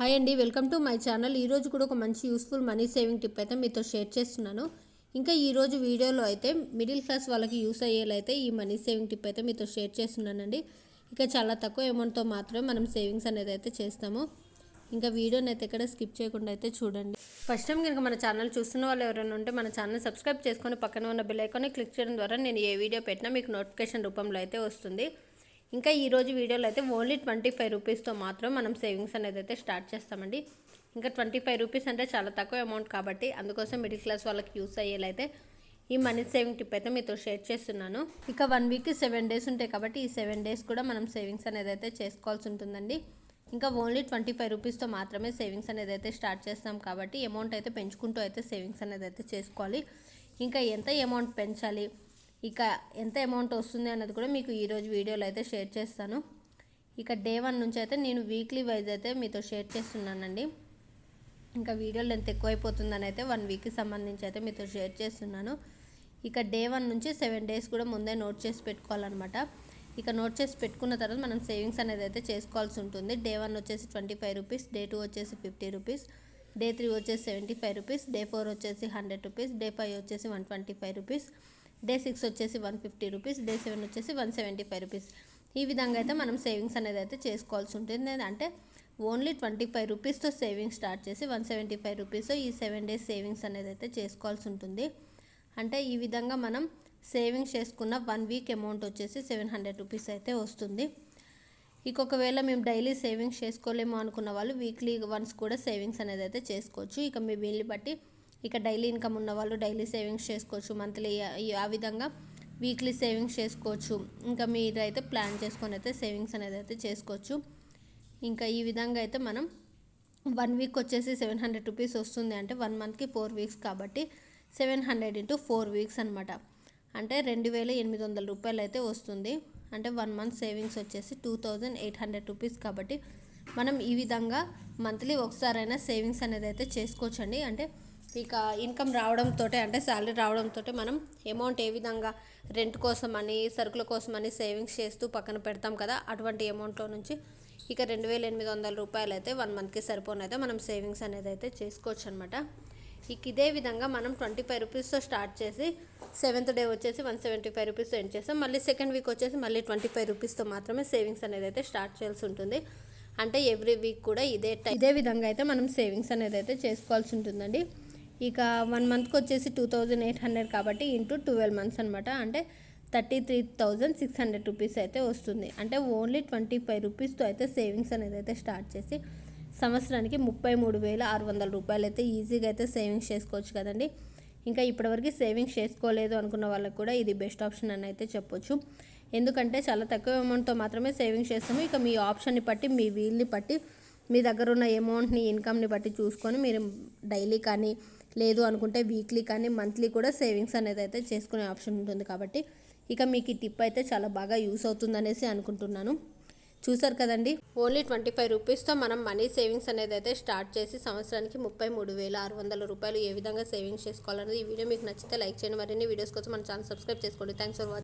Hi అండి welcome to my channel. ఈరోజు కూడా ఒక మంచి యూస్ఫుల్ మనీ సేవింగ్ టిప్ అయితే మీతో షేర్ చేస్తున్నాను. ఇంకా ఈరోజు వీడియోలో అయితే మిడిల్ క్లాస్ వాళ్ళకి యూస్ అయ్యేలైతే ఈ మనీ సేవింగ్ టిప్ అయితే మీతో షేర్ చేస్తున్నానండి. ఇక చాలా తక్కువ అమౌంట్తో మాత్రమే మనం సేవింగ్స్ అనేది అయితే చేస్తాము. ఇంకా వీడియోని అయితే ఎక్కడ స్కిప్ చేయకుండా అయితే చూడండి. ఫస్ట్ టైం కనుక మన ఛానల్ చూస్తున్న వాళ్ళు ఎవరైనా ఉంటే మన ఛానల్ సబ్స్క్రైబ్ చేసుకొని పక్కన ఉన్న బెల్ ఐకాన్ని క్లిక్ చేయడం ద్వారా నేను ఏ వీడియో పెట్టినా మీకు నోటిఫికేషన్ రూపంలో అయితే వస్తుంది. ఇంకా ఈరోజు వీడియోలో అయితే ఓన్లీ ట్వంటీ ఫైవ్ రూపీస్తో మాత్రం మనం సేవింగ్స్ అనేది అయితే స్టార్ట్ చేస్తామండి. ఇంకా ట్వంటీ ఫైవ్ రూపీస్ అంటే చాలా తక్కువ అమౌంట్ కాబట్టి అందుకోసం మిడిల్ క్లాస్ వాళ్ళకి యూస్ అయ్యేలైతే ఈ మనీ సేవింగ్ టిప్ అయితే మీతో షేర్ చేస్తున్నాను. ఇక వన్ వీక్ సెవెన్ డేస్ ఉంటాయి కాబట్టి ఈ సెవెన్ డేస్ కూడా మనం సేవింగ్స్ అనేది అయితే చేసుకోవాల్సి ఉంటుందండి. ఇంకా ఓన్లీ ట్వంటీ ఫైవ్ రూపీస్తో మాత్రమే సేవింగ్స్ అనేది అయితే స్టార్ట్ చేస్తాం కాబట్టి అమౌంట్ అయితే పెంచుకుంటూ అయితే సేవింగ్స్ అనేది అయితే చేసుకోవాలి. ఇంకా ఎంత అమౌంట్ పెంచాలి? ఇక ఎంత అమౌంట్ వస్తుంది అన్నది కూడా మీకు ఈరోజు వీడియోలో అయితే షేర్ చేస్తాను. ఇక డే వన్ నుంచి అయితే నేను వీక్లీ వైజ్ అయితే మీతో షేర్ చేస్తున్నానండి. ఇంకా వీడియో లెంత్ ఎక్కువైపోతుందని అయితే వన్ వీక్కి సంబంధించి అయితే మీతో షేర్ చేస్తున్నాను. ఇక డే వన్ నుంచి సెవెన్ డేస్ కూడా ముందే నోట్ చేసి పెట్టుకోవాలన్నమాట. ఇక నోట్ చేసి పెట్టుకున్న తర్వాత మనం సేవింగ్స్ అనేది అయితే చేసుకోవాల్సి ఉంటుంది. డే వన్ వచ్చేసి twenty five rupees day two వచ్చేసి ఫిఫ్టీ రూపీస్ డే త్రీ వచ్చేసి seventy five rupees day four వచ్చేసి హండ్రెడ్ రూపీస్ డే ఫైవ్ వచ్చేసి one twenty five rupees day six వచ్చేసి one fifty rupees day seven వచ్చేసి one seventy five rupees ఈ విధంగా అయితే మనం సేవింగ్స్ అనేది అయితే చేసుకోవాల్సి ఉంటుంది. అంటే ఓన్లీ ట్వంటీ ఫైవ్ రూపీస్తో సేవింగ్స్ స్టార్ట్ చేసి వన్ సెవెంటీ ఫైవ్ రూపీస్ ఈ సెవెన్ డేస్ సేవింగ్స్ అనేది అయితే చేసుకోవాల్సి ఉంటుంది. అంటే ఈ విధంగా మనం సేవింగ్స్ చేసుకున్న వన్ వీక్ అమౌంట్ వచ్చేసి సెవెన్ హండ్రెడ్ రూపీస్ అయితే వస్తుంది. ఇంకొకవేళ మేము డైలీ సేవింగ్స్ చేసుకోలేము అనుకున్న వాళ్ళు వీక్లీ వన్స్ కూడా సేవింగ్స్ అనేది అయితే చేసుకోవచ్చు. ఇక మీ వీళ్ళని బట్టి ఇక డైలీ ఇన్కమ్ ఉన్న వాళ్ళు డైలీ సేవింగ్స్ చేసుకోవచ్చు మంత్లీ ఆ విధంగా వీక్లీ సేవింగ్స్ చేసుకోవచ్చు. ఇంకా మీరు అయితే ప్లాన్ చేసుకొని అయితే సేవింగ్స్ అనేది అయితే చేసుకోవచ్చు. ఇంకా ఈ విధంగా అయితే మనం వన్ వీక్ వచ్చేసి సెవెన్ హండ్రెడ్ రూపీస్ వస్తుంది అంటే వన్ మంత్కి ఫోర్ వీక్స్ కాబట్టి seven hundred into four weeks అనమాట అంటే రెండు వేల ఎనిమిది వందల రూపాయలు అయితే వస్తుంది. అంటే వన్ మంత్ సేవింగ్స్ వచ్చేసి two thousand eight hundred rupees కాబట్టి మనం ఈ విధంగా మంత్లీ ఒకసారైనా సేవింగ్స్ అనేది అయితే చేసుకోవచ్చండి. అంటే ఇక ఇన్కమ్ రావడంతో అంటే శాలరీ రావడంతో మనం అమౌంట్ ఏ విధంగా రెంట్ కోసం అని సరుకుల కోసం అని సేవింగ్స్ చేస్తూ పక్కన పెడతాం కదా అటువంటి అమౌంట్లో నుంచి ఇక రెండు వేల ఎనిమిది వందల రూపాయలు అయితే వన్ మంత్కి సరిపోనైతే మనం సేవింగ్స్ అనేది అయితే చేసుకోవచ్చు అనమాట ఇక ఇదే విధంగా మనం ట్వంటీ ఫైవ్ రూపీస్తో స్టార్ట్ చేసి సెవెంత్ డే వచ్చేసి one seventy five rupees end చేస్తాం. మళ్ళీ సెకండ్ వీక్ వచ్చేసి మళ్ళీ ట్వంటీ ఫైవ్ రూపీస్తో మాత్రమే సేవింగ్స్ అనేది అయితే స్టార్ట్ చేయాల్సి ఉంటుంది. అంటే ఎవ్రీ వీక్ కూడా ఇదే ఇదే విధంగా అయితే మనం సేవింగ్స్ అనేది అయితే చేసుకోవాల్సి ఉంటుందండి. ఇక వన్ మంత్కి వచ్చేసి టూ థౌజండ్ ఎయిట్ హండ్రెడ్ కాబట్టి ఇంటూ ట్వెల్వ్ మంత్స్ అనమాట అంటే thirty three thousand six hundred rupees అయితే వస్తుంది. అంటే ఓన్లీ ట్వంటీ ఫైవ్ రూపీస్తో అయితే సేవింగ్స్ అనేది అయితే స్టార్ట్ చేసి సంవత్సరానికి ముప్పై మూడు వేల ఆరు వందల రూపాయలు అయితే ఈజీగా అయితే సేవింగ్స్ చేసుకోవచ్చు కదండి. ఇంకా ఇప్పటివరకు సేవింగ్స్ చేసుకోలేదు అనుకున్న వాళ్ళకి కూడా ఇది బెస్ట్ ఆప్షన్ అని అయితే చెప్పొచ్చు. ఎందుకంటే చాలా తక్కువ అమౌంట్తో మాత్రమే సేవింగ్స్ చేస్తాము. ఇక మీ ఆప్షన్ని బట్టి మీ వీల్ని బట్టి మీ దగ్గర ఉన్న అమౌంట్ని ఇన్కమ్ని బట్టి చూసుకొని మీరు డైలీ కానీ లేదు అనుకుంటే వీక్లీ కానీ మంత్లీ కూడా సేవింగ్స్ అనేది అయితే చేసుకునే ఆప్షన్ ఉంటుంది కాబట్టి ఇక మీకు ఈ టిప్ అయితే చాలా బాగా యూస్ అవుతుందనేసి అనుకుంటున్నాను. చూసారు కదండి? ఓన్లీ ట్వంటీ ఫైవ్ రూపీస్తో మనం మనీ సేవింగ్స్ అనేది అయితే స్టార్ట్ చేసి సంవత్సరానికి ముప్పై మూడు వేల ఆరు వందల రూపాయలు ఏ విధంగా సేవింగ్స్ చేసుకోవాలనేది ఈ వీడియో మీకు నచ్చితే లైక్ చేయండి. మరిన్ని వీడియోస్ కోసం మన ఛానల్ సబ్స్క్రైబ్ చేసుకోండి. Thanks for watching